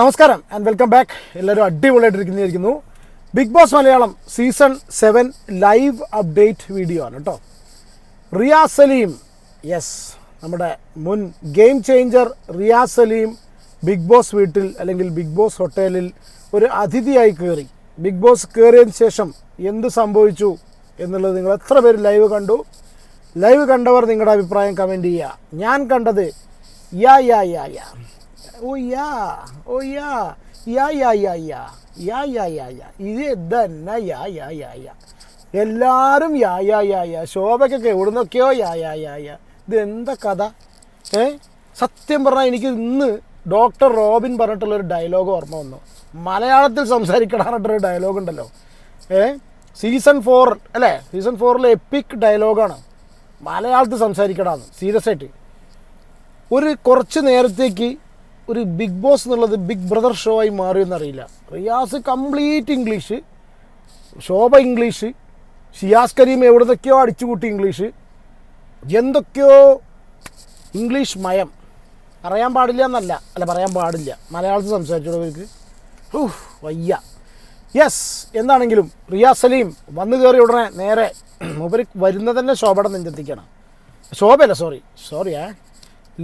നമസ്കാരം and welcome back എല്ലാവരും അടിപൊളിയായിട്ടിരിക്കുന്നിരിക്കുന്നു Bigg Boss Malayalam season seven live update video ആണ് കേട്ടോ റിയാസ് സലീം യെസ് നമ്മുടെ മുൻ game changer Riyas Salim Bigg Boss വീട്ടിൽ അല്ലെങ്കിൽ ബിഗ് ബോസ് ഹോട്ടലിൽ ഒരു അതിഥിയായി കയറി ബിഗ് ബോസ് കയറിയതിന് ശേഷം എന്ത് സംഭവിച്ചു എന്നുള്ളത് നിങ്ങൾ എത്ര പേര് ലൈവ് കണ്ടു? ലൈവ് കണ്ടവർ നിങ്ങളുടെ അഭിപ്രായം കമന്റ് ചെയ്യുക. ഞാൻ കണ്ടത് യാ യാ യാ യാ. ഓ യാ ഓ യാ yeah yeah yeah yeah yeah yeah yeah യാ ഇത് തന്നെ. യാ യാ യാ യാ എല്ലാവരും യാ യാ യാ യാ ശോഭയ്ക്കൊക്കെ എവിടുന്നൊക്കെയോ യാ യാ യാ യാ ഇത് എന്താ കഥ? ഏ? സത്യം പറഞ്ഞാൽ എനിക്ക് ഇന്ന് ഡോക്ടർ റോബിൻ പറഞ്ഞിട്ടുള്ളൊരു ഡയലോഗ് ഓർമ്മ വന്നു. മലയാളത്തിൽ സംസാരിക്കണമെന്നിട്ടൊരു ഡയലോഗ് ഉണ്ടല്ലോ. ഏ? സീസൺ ഫോർ അല്ലേ? സീസൺ ഫോറിലെ എപ്പിക് ഡയലോഗാണ് മലയാളത്തിൽ സംസാരിക്കണമെന്ന് സീരിയസ് ആയിട്ട്. ഒരു കുറച്ച് നേരത്തേക്ക് ഒരു ബിഗ് ബോസ് എന്നുള്ളത് ബിഗ് ബ്രദർ ഷോ ആയി മാറിയെന്നറിയില്ല Riyas complete English. Shobha English. Shiyas Kareem എവിടുന്നൊക്കെയോ അടിച്ചുകൂട്ടി ഇംഗ്ലീഷ്. എന്തൊക്കെയോ ഇംഗ്ലീഷ് മയം. പറയാൻ പാടില്ല എന്നല്ല. അല്ല പറയാൻ പാടില്ല. മലയാളത്തിൽ സംസാരിച്ചുള്ളവർക്ക് വയ്യ. യെസ് എന്താണെങ്കിലും റിയാസ് സലീം വന്നു കയറി ഉടനെ നേരെ മൂപ്പര് വരുന്നത് തന്നെ ശോഭയുടെ നെഞ്ചെത്തിക്കണം. ശോഭയല്ല സോറി സോറിയാ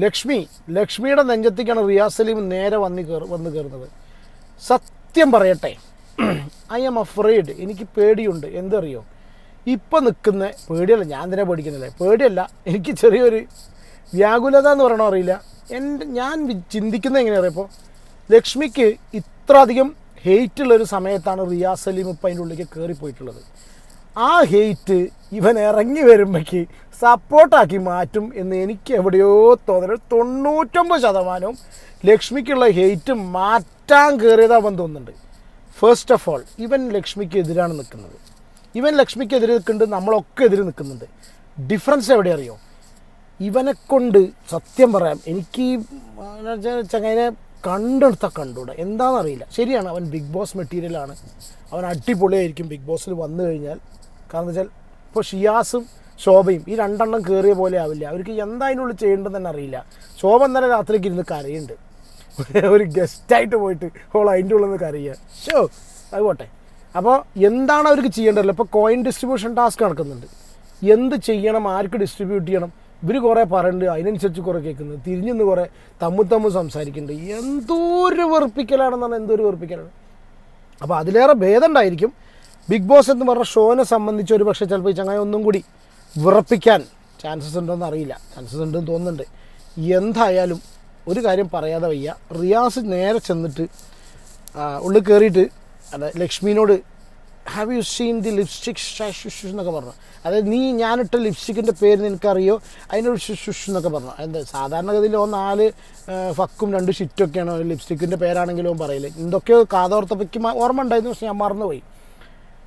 ലക്ഷ്മി ലക്ഷ്മിയുടെ നെഞ്ചത്തേക്കാണ് റിയാസ് സലീം നേരെ വന്ന് കയറി വന്ന് കയറുന്നത്. സത്യം പറയട്ടെ ഐ എം അഫ്രൈഡ് എനിക്ക് പേടിയുണ്ട്. എന്തറിയോ? ഇപ്പം നിൽക്കുന്ന പേടിയല്ല ഞാൻ തന്നെ പേടിക്കുന്നില്ലേ? പേടിയല്ല എനിക്ക് ചെറിയൊരു വ്യാകുലത എന്ന് പറയണോ അറിയില്ല. എന്റെ ഞാൻ ചിന്തിക്കുന്നത് എങ്ങനെയാ അറിയപ്പോൾ ലക്ഷ്മിക്ക് ഇത്ര അധികം ഹെയ്റ്റ് ഉള്ളൊരു സമയത്താണ് റിയാസ് സലീം ഇപ്പം അതിന്റെ ഉള്ളിലേക്ക് കയറിപ്പോയിട്ടുള്ളത് ആ ഹെയ്റ്റ് ഇവൻ ഇറങ്ങി വരുമ്പോഴേക്ക് സപ്പോർട്ടാക്കി മാറ്റും എന്ന് എനിക്ക് എവിടെയോ തോന്നൽ തൊണ്ണൂറ്റൊമ്പത് ശതമാനവും ലക്ഷ്മിക്കുള്ള ഹെയ്റ്റ് മാറ്റാൻ കയറിയതാവൻ തോന്നുന്നുണ്ട്. ഫസ്റ്റ് ഓഫ് ഓൾ ഇവൻ ലക്ഷ്മിക്ക് എതിരാണ് നിൽക്കുന്നത്. ഇവൻ ലക്ഷ്മിക്ക് എതിരെ നിൽക്കുന്നുണ്ട് നമ്മളൊക്കെ എതിരെ നിൽക്കുന്നുണ്ട്. ഡിഫറൻസ് എവിടെ അറിയോ? ഇവനെ കൊണ്ട് സത്യം പറയാം എനിക്ക് ചങ്ങായിനെ കണ്ടെടുത്ത കണ്ടൂടെ എന്താണെന്നറിയില്ല. ശരിയാണ് അവൻ ബിഗ് ബോസ് മെറ്റീരിയലാണ് അവൻ അടിപൊളിയായിരിക്കും ബിഗ് ബോസിൽ വന്നു കഴിഞ്ഞാൽ. കാരണം വെച്ചാൽ ഇപ്പോൾ ഷിയാസും ശോഭയും ഈ രണ്ടെണ്ണം കയറിയ പോലെ ആവില്ല. അവർക്ക് എന്താ അതിനുള്ളിൽ ചെയ്യേണ്ടതെന്ന് തന്നെ അറിയില്ല. ശോഭ ഇന്നലെ രാത്രിക്ക് ഇരുന്ന് കരയുണ്ട് ഒരു ഗസ്റ്റായിട്ട് പോയിട്ട് ഓൾ അതിന്റെ ഉള്ളിൽ നിന്ന് കരയുക. ഷോ അത് പോട്ടെ. അപ്പോൾ എന്താണ് അവർക്ക് ചെയ്യേണ്ടത്? ഇപ്പോൾ കോയിൻ ഡിസ്ട്രിബ്യൂഷൻ ടാസ്ക് നടക്കുന്നുണ്ട്. എന്ത് ചെയ്യണം? ആർക്ക് ഡിസ്ട്രിബ്യൂട്ട് ചെയ്യണം? ഇവർ കുറേ പറയുന്നുണ്ട്. അതിനനുസരിച്ച് കുറേ കേൾക്കുന്നത് തിരിഞ്ഞെന്ന് കുറേ തമ്മു തമ്മു സംസാരിക്കുന്നുണ്ട്. എന്തോരു വെറുപ്പിക്കലാണെന്നാണ് എന്തോരു വെറുപ്പിക്കലാണ്. അപ്പോൾ അതിലേറെ ഭേദമുണ്ടായിരിക്കും ബിഗ് ബോസ് എന്ന് പറഞ്ഞ ഷോനെ സംബന്ധിച്ച് ഒരു പക്ഷേ ചിലപ്പോൾ ഈ ചങ്ങായി ഒന്നും കൂടി വിറപ്പിക്കാൻ ചാൻസസ് ഉണ്ടോയെന്ന് അറിയില്ല. ചാൻസസ് ഉണ്ടെന്ന് തോന്നുന്നുണ്ട്. എന്തായാലും ഒരു കാര്യം പറയാതെ വയ്യ. റിയാസ് നേരെ ചെന്നിട്ട് ഉള്ളിൽ കയറിയിട്ട് അതെ ലക്ഷ്മിനോട് have you seen the lipstick shush എന്നൊക്കെ പറഞ്ഞു. അതായത് നീ ഞാനിട്ട ലിപ്സ്റ്റിക്കിന്റെ പേര് നിനക്കറിയോ? അതിനൊരു ഷുഷ് എന്നൊക്കെ പറഞ്ഞു. എന്താ സാധാരണഗതിയിൽ ഓ നാല് ഫക്കും രണ്ട് ഷിറ്റൊക്കെയാണ് ലിപ്സ്റ്റിക്കിന്റെ പേരാണെങ്കിലും പറയില്ല എന്തൊക്കെയോ കാതോർത്തപ്പയ്ക്ക് മ- ഓർമ്മ ഉണ്ടായിരുന്നു. പക്ഷെ ഞാൻ മറന്നുപോയി.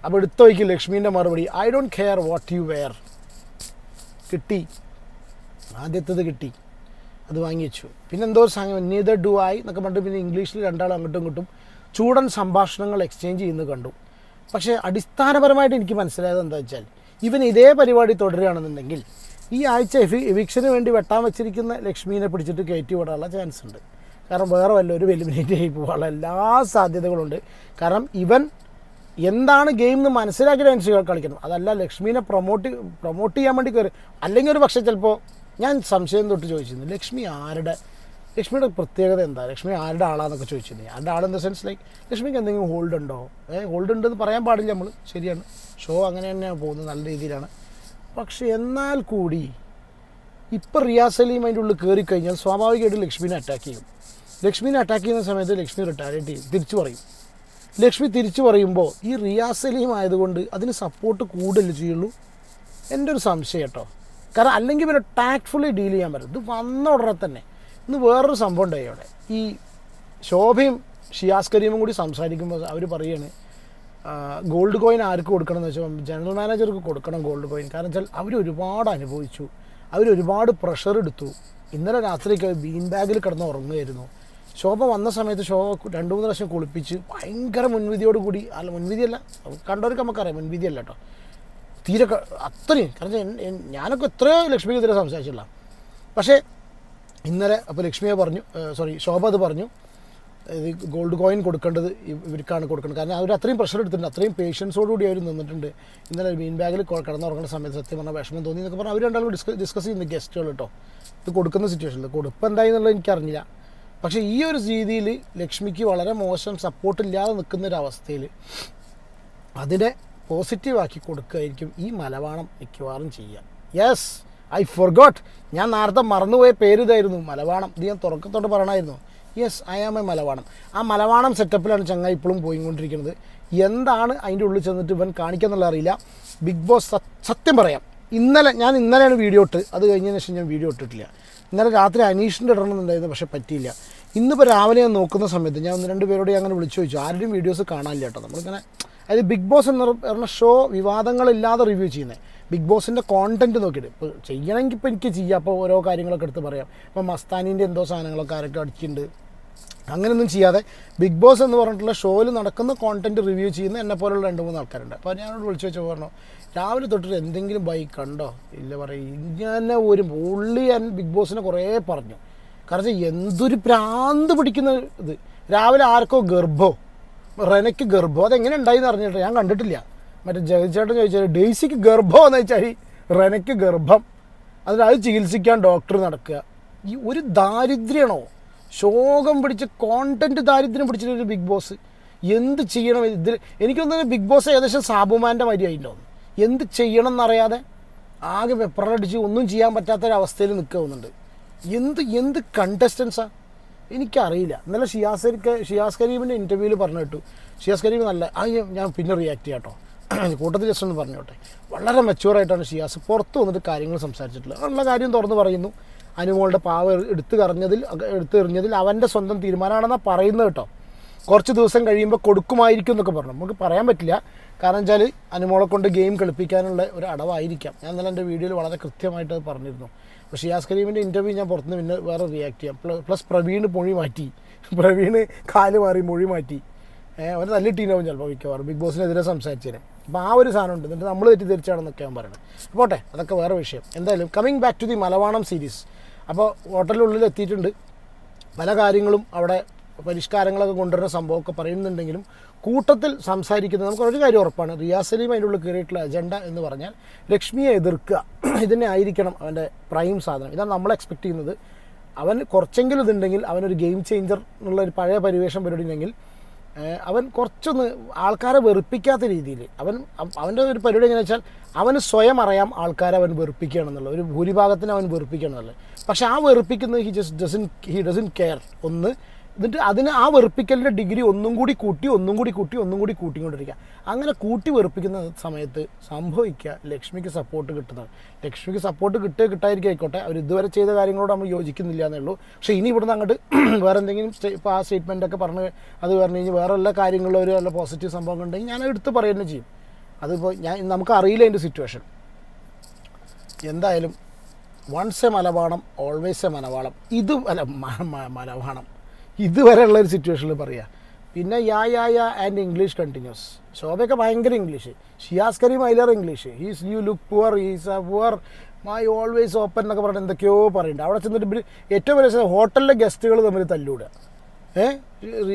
അപ്പോൾ എടുത്തോയ്ക്ക് ലക്ഷ്മീന്റെ മറുപടി. I don't care what you wear കിട്ടി. ആദ്യത്തേത് കിട്ടി. അത് വാങ്ങി വെച്ചു. പിന്നെ എന്തോ ഒരു സാധനം നീതർ ഡു ആയി എന്നൊക്കെ പറഞ്ഞിട്ട് പിന്നെ ഇംഗ്ലീഷിൽ രണ്ടാളും അങ്ങോട്ടും ഇങ്ങോട്ടും ചൂടൻ സംഭാഷണങ്ങൾ എക്സ്ചേഞ്ച് ചെയ്യുന്നത് കണ്ടു. പക്ഷേ അടിസ്ഥാനപരമായിട്ട് എനിക്ക് മനസ്സിലായത് എന്താ വെച്ചാൽ ഇവൻ ഇതേ പരിപാടി തുടരുകയാണെന്നുണ്ടെങ്കിൽ ഈ ആഴ്ച എഫി എവിക്ഷന് വേണ്ടി വെട്ടാൻ വെച്ചിരിക്കുന്ന ലക്ഷ്മീനെ പിടിച്ചിട്ട് കയറ്റി വിടാനുള്ള ചാൻസ് ഉണ്ട് കാരണം വേറെ വല്ലൊരു എലിമിനേറ്റ് ആയി പോകാനുള്ള എല്ലാ സാധ്യതകളുണ്ട്. കാരണം ഇവൻ എന്താണ് ഗെയിം എന്ന് മനസ്സിലാക്കിയിട്ട് അനുസരിച്ച് കളിക്കണം അതല്ല ലക്ഷ്മീനെ പ്രൊമോട്ട് പ്രൊമോട്ട് ചെയ്യാൻ വേണ്ടി കയറി അല്ലെങ്കിൽ ഒരു പക്ഷേ ചിലപ്പോൾ ഞാൻ സംശയം തൊട്ട് ചോദിച്ചിരുന്നു ലക്ഷ്മി ആരുടെ ലക്ഷ്മിയുടെ പ്രത്യേകത എന്താ? ലക്ഷ്മി ആരുടെ ആളാന്നൊക്കെ ചോദിച്ചിരുന്നു ആരുടെ ആളെന്ന സെൻസ് ലൈക്ക് ലക്ഷ്മിക്ക് എന്തെങ്കിലും ഹോൾഡ് ഉണ്ടോ? ഏ ഹോൾഡ് ഉണ്ടെന്ന് പറയാൻ പാടില്ല നമ്മൾ ശരിയാണ്. ഷോ അങ്ങനെ തന്നെയാണ് പോകുന്നത് നല്ല രീതിയിലാണ്. പക്ഷേ എന്നാൽ കൂടി ഇപ്പം റിയാസ് സലീം അതിന്റെ ഉള്ളിൽ കയറി കഴിഞ്ഞാൽ സ്വാഭാവികമായിട്ട് ലക്ഷ്മിനെ അറ്റാക്ക് ചെയ്യും. ലക്ഷ്മിനെ അറ്റാക്ക് ചെയ്യുന്ന സമയത്ത് ലക്ഷ്മി റിട്ടാലിയേറ്റ് ചെയ്യും തിരിച്ചു പറയും. ലക്ഷ്മി തിരിച്ചു പറയുമ്പോൾ ഈ റിയാസ് സലീം ആയതുകൊണ്ട് അതിന് സപ്പോർട്ട് കൂടുതൽ ചെയ്യുള്ളൂ? എന്റെ ഒരു സംശയം കേട്ടോ. കാരണം അല്ലെങ്കിൽ പിന്നെ ടാക്ട്ഫുള്ളി ഡീൽ ചെയ്യാൻ പറ്റും. ഇത് വന്ന ഉടനെ തന്നെ. ഇന്ന് വേറൊരു സംഭവം ഉണ്ടായി അവിടെ. ഈ ശോഭയും ഷിയാസ് കരീമും കൂടി സംസാരിക്കുമ്പോൾ അവർ പറയാണ് ഗോൾഡ് കോയിൻ ആർക്ക് കൊടുക്കണം എന്ന് വെച്ചാൽ ജനറൽ മാനേജർക്ക് കൊടുക്കണം ഗോൾഡ് കോയിൻ കാരണം വെച്ചാൽ അവർ ഒരുപാട് അനുഭവിച്ചു. അവരൊരുപാട് പ്രഷർ എടുത്തു. ഇന്നലെ രാത്രിക്ക് ബീൻ ബാഗിൽ കിടന്ന് ഉറങ്ങുമായിരുന്നു ശോഭ വന്ന സമയത്ത് ശോഭ രണ്ട് മൂന്ന് പ്രാവശ്യം കുളിപ്പിച്ച് ഭയങ്കര മുൻവിധിയോട് കൂടി. അല്ല മുൻവിധിയല്ല. കണ്ടവർക്ക് നമുക്കറിയാം. മുൻവിധിയല്ല കേട്ടോ തീരെ അത്രയും. കാരണം ഞാനൊക്കെ എത്രയോ ലക്ഷ്മിക്കെതിരെ സംസാരിച്ചില്ല പക്ഷേ ഇന്നലെ അപ്പോൾ ലക്ഷ്മിയെ പറഞ്ഞു സോറി ശോഭ അത് പറഞ്ഞു. ഇത് ഗോൾഡ് കോയിൻ കൊടുക്കേണ്ടത് ഇവ- ഇവർക്കാണ് കൊടുക്കേണ്ടത് കാരണം അവർ അത്രയും പ്രഷർ എടുത്തിട്ടുണ്ട്. അത്രയും പേഷ്യൻസോടുകൂടി അവർ നിന്നിട്ടുണ്ട്. ഇന്നലെ മീൻ ബാഗിൽ കിടന്നുറങ്ങുന്ന സമയത്ത് സത്യം പറഞ്ഞാൽ വിഷമം തോന്നി എന്നൊക്കെ പറഞ്ഞാൽ അവർ രണ്ടാളും ഡിസ്കസ് ഡിസ്കസ് ചെയ്യുന്ന ഗസ്റ്റുകൾ കേട്ടോ ഇത് കൊടുക്കുന്ന സിറ്റുവേഷനിൽ കൊടുപ്പ് എന്തായി എന്നുള്ളത് എനിക്കറിഞ്ഞില്ല. പക്ഷേ ഈ ഒരു രീതിയിൽ ലക്ഷ്മിക്ക് വളരെ മോശം സപ്പോർട്ടില്ലാതെ നിൽക്കുന്ന ഒരു അതിനെ പോസിറ്റീവാക്കി കൊടുക്കുകയായിരിക്കും ഈ മലവാണം മിക്കവാറും ചെയ്യുക. യെസ് ഐ ഫൊർഗോട്ട് ഞാൻ നേരത്തെ മറന്നുപോയ പേര് ഇതായിരുന്നു മലവാണം ഇത് ഞാൻ തുറക്കത്തോട്ട് പറയണമായിരുന്നു. യെസ് ഐ ആം എ മലവാണം ആ മലവാണം സെറ്റപ്പിലാണ് ചങ്ങായി ഇപ്പോഴും പോയിക്കൊണ്ടിരിക്കുന്നത്. എന്താണ് അതിന്റെ ഉള്ളിൽ ചെന്നിട്ട് ഇവൻ കാണിക്കാന്നുള്ള അറിയില്ല. ബിഗ് ബോസ് സത്യം പറയാം. ഇന്നലെ ഞാൻ ഇന്നലെയാണ് വീഡിയോ ഇട്ട് അത് കഴിഞ്ഞതിന് ശേഷം ഞാൻ വീഡിയോ ഇട്ടിട്ടില്ല. ഇന്നലെ രാത്രി അനീഷിന്റെ ഇടണമെന്നുണ്ടായിരുന്നു പക്ഷേ പറ്റിയില്ല. ഇന്നിപ്പോൾ രാവിലെ ഞാൻ നോക്കുന്ന സമയത്ത് ഞാൻ ഒന്ന് രണ്ട് പേരോട് അങ്ങനെ വിളിച്ചു ചോദിച്ചു. ആരുടെയും വീഡിയോസ് കാണാനില്ല കേട്ടോ. നമ്മളിങ്ങനെ അതായത് ബിഗ് ബോസ് എന്ന് പറഞ്ഞ ഷോ വിവാദങ്ങളില്ലാതെ റിവ്യൂ ചെയ്യുന്നത് ബിഗ് ബോസിന്റെ കോണ്ടന്റ് നോക്കിയിട്ട്. ഇപ്പോൾ ചെയ്യണമെങ്കിൽ ഇപ്പോൾ എനിക്ക് ചെയ്യാം. അപ്പോൾ ഓരോ കാര്യങ്ങളൊക്കെ എടുത്ത് പറയാം. ഇപ്പോൾ മസ്താനീന്റെ എന്തോ സാധനങ്ങളൊക്കെ ആരൊക്കെ അടിച്ചിട്ടുണ്ട്. അങ്ങനെയൊന്നും ചെയ്യാതെ ബിഗ് ബോസ് എന്ന് പറഞ്ഞിട്ടുള്ള ഷോയിൽ നടക്കുന്ന കോണ്ടന്റ് റിവ്യൂ ചെയ്യുന്ന എന്നെ പോലുള്ള രണ്ട് മൂന്ന് ആൾക്കാരുണ്ട്. അപ്പോൾ ഞാനോട് വിളിച്ചു വെച്ച് പറഞ്ഞു രാവിലെ തൊട്ടിട്ട് എന്തെങ്കിലും ബൈക്ക് കണ്ടോ? ഇല്ല പറയും. ഇങ്ങനെ ഒരു ഉള്ളി ഞാൻ ബിഗ് ബോസിനെ കുറേ പറഞ്ഞു. കാരണം എന്തൊരു പ്രാന്ത് പിടിക്കുന്ന ഇത്. രാവിലെ ആർക്കോ ഗർഭോ? റെനയ്ക്ക് ഗർഭോ? അതെങ്ങനെ ഉണ്ടായി എന്ന് അറിഞ്ഞിട്ട് ഞാൻ കണ്ടിട്ടില്ല. മറ്റേ ജഗചേട്ടൻ ചോദിച്ചാൽ ഡെയ്സിക്ക് ഗർഭം? എന്ന് വെച്ചാൽ റെനയ്ക്ക് ഗർഭം. അതിനത് അത് ചികിത്സിക്കാൻ ഡോക്ടർ നടക്കുക. ഈ ഒരു ദാരിദ്ര്യമാണോ? ശോകം പിടിച്ച് കോണ്ടന്റ് ദാരിദ്ര്യം പിടിച്ചിട്ടൊരു ബിഗ് ബോസ് എന്ത് ചെയ്യണം ഇതിൽ എനിക്കൊന്നും ബിഗ് ബോസ് ഏകദേശം സാബുമാന്റെ മാതിരി ആയിട്ടുണ്ടാവും എന്ത് ചെയ്യണം എന്നറിയാതെ ആകെ വെപ്രടിച്ച് ഒന്നും ചെയ്യാൻ പറ്റാത്തൊരവസ്ഥയിൽ നിൽക്കുന്നുണ്ട് എന്ത് എന്ത് കണ്ടസ്റ്റൻസാണ് എനിക്കറിയില്ല. ഇന്നലെ ഷിയാസ് ഷിയാസ് കരീമിന്റെ ഇന്റർവ്യൂവിൽ പറഞ്ഞു കേട്ടു. ഷിയാസ് കരീം നല്ല ആ ഞാൻ- പിന്നെ റിയാക്ട് ചെയ്യാം കേട്ടോ കൂട്ടത്തിൽ ജസ്റ്റ് ഒന്ന് പറഞ്ഞോട്ടെ. വളരെ മെച്ചുവറായിട്ടാണ് ഷിയാസ് പുറത്ത് വന്നിട്ട് കാര്യങ്ങൾ സംസാരിച്ചിട്ടുള്ളത്. ഉള്ള കാര്യം തുറന്ന് പറയുന്നു. അനുമോളുടെ പാവ എടുത്തു കറിഞ്ഞതിൽ എടുത്തു എറിഞ്ഞതിൽ അവന്റെ സ്വന്തം തീരുമാനമാണെന്നാണ് പറയുന്നത് കേട്ടോ. കുറച്ച് ദിവസം കഴിയുമ്പോൾ കൊടുക്കുമായിരിക്കും എന്നൊക്കെ പറഞ്ഞു. നമുക്ക് പറയാൻ പറ്റില്ല. കാരണം വെച്ചാൽ അനുമോളെ കൊണ്ട് ഗെയിം കളിപ്പിക്കാനുള്ള ഒരു അടവായിരിക്കാം. ഞാൻ ഇന്നലെ എന്റെ വീഡിയോയിൽ വളരെ കൃത്യമായിട്ട് അത് പറഞ്ഞിരുന്നു. പക്ഷേ ഷിയാസ് കരീമിന്റെ ഇന്റർവ്യൂ ഞാൻ പുറത്തുനിന്ന് പിന്നെ വേറെ റിയാക്ട് ചെയ്യാം. പ്ലസ് പ്രവീണ് മൊഴി മാറ്റി. പ്രവീണ് കാൽ മാറി മൊഴി മാറ്റി. അവർ നല്ല ടീമാവും ചിലപ്പോൾ മിക്കവാറും. ബിഗ് ബോസിനെതിരെ സംസാരിച്ചതിന് അപ്പോൾ ആ ഒരു സാധനം ഉണ്ട് എന്നിട്ട് നമ്മൾ തെറ്റിദ്ധരിച്ചാണെന്നൊക്കെ ഞാൻ പറയുന്നത്. പോട്ടെ അതൊക്കെ വേറെ വിഷയം. എന്തായാലും കമ്മിങ് ബാക്ക് ടു ദി മലവാണം സീരീസ് അപ്പോൾ ഹോട്ടലിനുള്ളിൽ എത്തിയിട്ടുണ്ട്. പല കാര്യങ്ങളും അവിടെ പരിഷ്കാരങ്ങളൊക്കെ കൊണ്ടുവരുന്ന സംഭവമൊക്കെ പറയുന്നുണ്ടെങ്കിലും കൂട്ടത്തിൽ സംസാരിക്കുന്നത് നമുക്ക് ഒരു കാര്യം ഉറപ്പാണ്. റിയാസ് സലീം അതിന്റെ ഉള്ളിൽ കയറിയിട്ടുള്ള അജണ്ട എന്ന് പറഞ്ഞാൽ ലക്ഷ്മിയെ എതിർക്കുക. ഇതിനെ ആയിരിക്കണം അവന്റെ പ്രൈം സാധനം. ഇതാണ് നമ്മൾ എക്സ്പെക്ട് ചെയ്യുന്നത്. അവൻ കുറച്ചെങ്കിലും ഇതുണ്ടെങ്കിൽ അവനൊരു ഗെയിം ചേഞ്ചർ എന്നുള്ള ഒരു പഴയ പരിവേഷം പരിപാടിയുണ്ടെങ്കിൽ അവൻ കുറച്ചൊന്ന് ആൾക്കാരെ വെറുപ്പിക്കാത്ത രീതിയിൽ അവൻ അവ- അവന്റെ ഒരു പരിപാടി എങ്ങനെയാ വെച്ചാൽ അവന് സ്വയം അറിയാം ആൾക്കാരെ അവൻ വെറുപ്പിക്കുകയാണെന്നുള്ളത്. ഒരു ഭൂരിഭാഗത്തിന് അവൻ വെറുപ്പിക്കുകയാണെന്നുള്ളത്. പക്ഷെ ആ വെറുപ്പിക്കുന്നത് he just doesn't he doesn't care ഒന്ന് എന്നിട്ട് അതിന് ആ വെറുപ്പിക്കലിന്റെ ഡിഗ്രി ഒന്നും കൂടി കൂട്ടി ഒന്നും കൂടി കൂട്ടി ഒന്നും കൂടി കൂട്ടിക്കൊണ്ടിരിക്കുക. അങ്ങനെ കൂട്ടി വെറുപ്പിക്കുന്ന സമയത്ത് സംഭവിക്കുക ലക്ഷ്മിക്ക് സപ്പോർട്ട് കിട്ടുന്നത്. ലക്ഷ്മിക്ക് സപ്പോർട്ട് കിട്ടുക കിട്ടായിരിക്കും ആയിക്കോട്ടെ അവർ ഇതുവരെ ചെയ്ത കാര്യങ്ങളോട് നമ്മൾ യോജിക്കുന്നില്ല എന്നേ ഉള്ളൂ. പക്ഷേ ഇനി ഇവിടുന്ന് അങ്ങോട്ട് വേറെ എന്തെങ്കിലും ഇപ്പോൾ ആ സ്റ്റേറ്റ്മെന്റ് ഒക്കെ പറഞ്ഞ് അത് പറഞ്ഞു കഴിഞ്ഞാൽ വേറെ എല്ലാ കാര്യങ്ങളിലും ഒരു നല്ല പോസിറ്റീവ് സംഭവം ഉണ്ടെങ്കിൽ ഞാൻ എടുത്ത് പറയുന്നത് ചെയ്യും. അതിപ്പോൾ ഞാൻ നമുക്ക് അറിയില്ല അതിന്റെ സിറ്റുവേഷൻ എന്തായാലും വൺസ് എ മലവാണം ഓൾവേസ് എ മലവാളം ഇത് അല്ല മലവാണം ഇതുവരെയുള്ള ഒരു സിറ്റുവേഷനിൽ പറയുക പിന്നെ yeah yeah yeah and English continues ശോഭയൊക്കെ ഭയങ്കര English Shiyas Kareem ഐലർ English he's you look poor he's a poor my always open എന്നൊക്കെ പറഞ്ഞിട്ട് എന്തൊക്കെയോ പറയുന്നുണ്ട് അവിടെ ചെന്നിട്ട് ഏറ്റവും വലിയ ഹോട്ടലിലെ ഗസ്റ്റുകൾ തമ്മിൽ തല്ലൂടുക ഏഹ്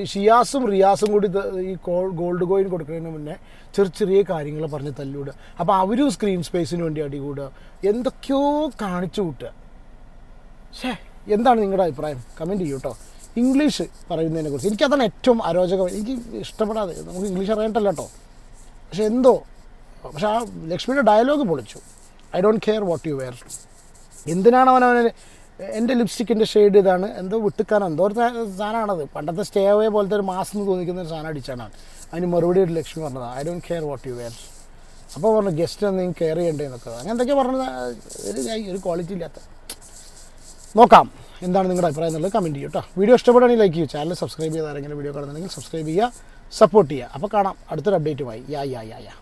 ഷിയാസും റിയാസും കൂടി ഈ ഗോൾഡ് കോയിൻ കൊടുക്കുന്നതിന് മുന്നേ ചെറിയ ചെറിയ കാര്യങ്ങൾ പറഞ്ഞ് തല്ലൂടുക അപ്പോൾ അവരും സ്ക്രീൻ സ്പേസിന് വേണ്ടി അടികൂടുക എന്തൊക്കെയോ കാണിച്ചു കൂട്ടുക. ഷേ എന്താണ് നിങ്ങളുടെ അഭിപ്രായം? കമന്റ് ചെയ്യൂ കേട്ടോ ഇംഗ്ലീഷ് പറയുന്നതിനെ കുറിച്ച്. എനിക്കതാണ് ഏറ്റവും അരോചകം. എനിക്ക് ഇഷ്ടപ്പെടാതെ നമുക്ക് ഇംഗ്ലീഷ് അറിയണ്ടല്ലോ കേട്ടോ. പക്ഷെ എന്തോ പക്ഷെ ആ ലക്ഷ്മിയുടെ ഡയലോഗ് പൊളിച്ചു. I don't care what you wear. എന്തിനാണ് അവൻ അവനെ എന്റെ ലിപ്സ്റ്റിക്കിന്റെ ഷെയ്ഡ് ഇതാണ് എന്തോ വിട്ടുക്കാനോ എന്തോ ഒരു സാധനമാണത്. പണ്ടത്തെ സ്റ്റേ അവേ പോലത്തെ ഒരു മാസം എന്ന് തോന്നിക്കുന്ന ഒരു സാധനം അടിച്ചാണ് അതിന് മറുപടി ഒരു ലക്ഷ്മി പറഞ്ഞത് I don't care what you wear. അപ്പോൾ പറഞ്ഞു ഗസ്റ്റ് എന്തെങ്കിലും കെയർ ചെയ്യേണ്ടതെന്നൊക്കെ അങ്ങനെ എന്തൊക്കെ പറഞ്ഞത് ഒരു ഒരു ക്വാളിറ്റി ഇല്ലാത്ത നോക്കാം. എന്താണ് നിങ്ങളുടെ അഭിപ്രായം എന്നുള്ളത് കമന്റ് ചെയ്യും കേട്ടോ വീഡിയോ ഇഷ്ടപ്പെടുകയാണെങ്കിൽ ലൈക്ക് ചെയ്യൂ ചാനൽ സബ്സ്ക്രൈബ് ചെയ്ത് ആരെങ്കിലും വീഡിയോ കാണുന്നുണ്ടെങ്കിൽ സബ്സ്ക്രൈബ് ചെയ്യുക സപ്പോർട്ട് ചെയ്യുക. അപ്പോൾ കാണാം. അടുത്തൊരു അപ്ഡേറ്റുമായി യാ യാ യാ യാ.